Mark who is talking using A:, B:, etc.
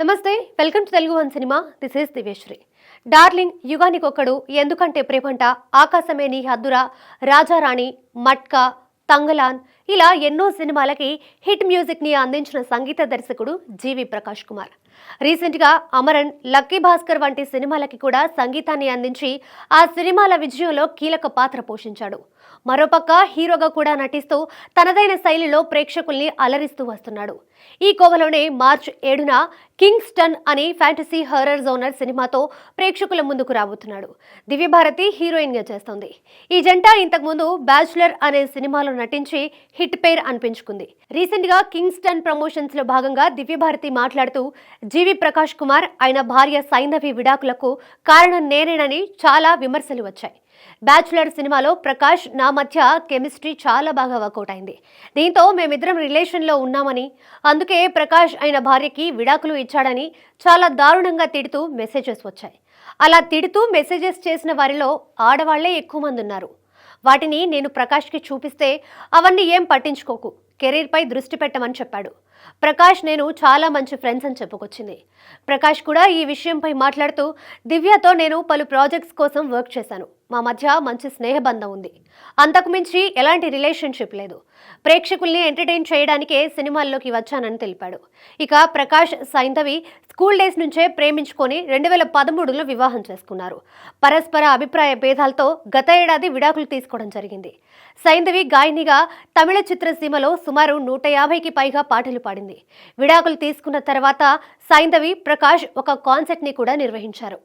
A: నమస్తే welcome to Telugu one cinema. This is దివేశ్వరి darling Yuganikokkadu ఎందుకంటే ప్రేమంట? ఆకాశమే నీ హద్దురా? రాజారాణి మట్కా తంగలాన్ ఇలా ఎన్నో సినిమాలకి హిట్ మ్యూజిక్ని అందించిన సంగీత దర్శకుడు జీవి ప్రకాష్ కుమార్. రీసెంట్గా అమరన్ లక్కీ భాస్కర్ వంటి సినిమాలకి కూడా సంగీతాన్ని అందించి ఆ సినిమాల విజయంలో కీలక పాత్ర పోషించాడు. మరోపక్క హీరోగా కూడా నటిస్తూ తనదైన శైలిలో ప్రేక్షకుల్ని అలరిస్తూ వస్తున్నాడు. ఈ కోవలోనే మార్చ్ ఏడున కింగ్స్టన్ అనే ఫ్యాంటసీ హర్రర్ జోనర్ సినిమాతో ప్రేక్షకుల ముందుకు రాబోతున్నాడు. దివ్యభారతి హీరోయిన్గా చేస్తోంది. ఈ జంట ఇంతకుముందు బ్యాచులర్ అనే సినిమాలో నటించి హిట్ పేర్ అనిపించుకుంది. రీసెంట్గా కింగ్స్టన్ ప్రమోషన్స్లో భాగంగా దివ్యభారతి మాట్లాడుతూ జీవి ప్రకాష్ కుమార్ ఆయన భార్య సైంధవి విడాకులకు కారణం నేనేనని చాలా విమర్శలు వచ్చాయి. బ్యాచులర్ సినిమాలో ప్రకాష్ నా మధ్య కెమిస్ట్రీ చాలా బాగా వర్కౌట్ అయింది. దీంతో మేమిద్దరం రిలేషన్లో ఉన్నామని అందుకే ప్రకాష్ ఆయన భార్యకి విడాకులు ఇచ్చాడని చాలా దారుణంగా తిడుతూ మెసేజెస్ వచ్చాయి. అలా తిడుతూ మెసేజెస్ చేసిన వారిలో ఆడవాళ్ళే ఎక్కువ మంది ఉన్నారు. వాటిని నేను ప్రకాష్కి చూపిస్తే అవన్నీ ఏం పట్టించుకోకు. కెరీర్పై దృష్టి పెట్టమని చెప్పాడు. ప్రకాష్ నేను చాలా మంచి ఫ్రెండ్స్ అని చెప్పుకొచ్చింది. ప్రకాష్ కూడా ఈ విషయంపై మాట్లాడుతూ దివ్యతో నేను పలు ప్రాజెక్ట్స్ కోసం వర్క్ చేశాను. మా మధ్య మంచి స్నేహబంధం ఉంది. అంతకు మించి ఎలాంటి రిలేషన్షిప్ లేదు. ప్రేక్షకుల్ని ఎంటర్టైన్ చేయడానికే సినిమాల్లోకి వచ్చానని తెలిపాడు. ఇక ప్రకాష్ సైంధవి స్కూల్ డేస్ నుంచే ప్రేమించుకొని రెండు వేల పదమూడులో వివాహం చేసుకున్నారు. పరస్పర అభిప్రాయ భేదాలతో గత ఏడాది విడాకులు తీసుకోవడం జరిగింది. సైంధవి గాయనిగా తమిళ చిత్రసీమలో సుమారు నూట యాభైకి పైగా పాటలు పాడింది. విడాకులు తీసుకున్న తర్వాత సైంధవి ప్రకాష్ ఒక కాన్సర్ట్ని కూడా నిర్వహించారు.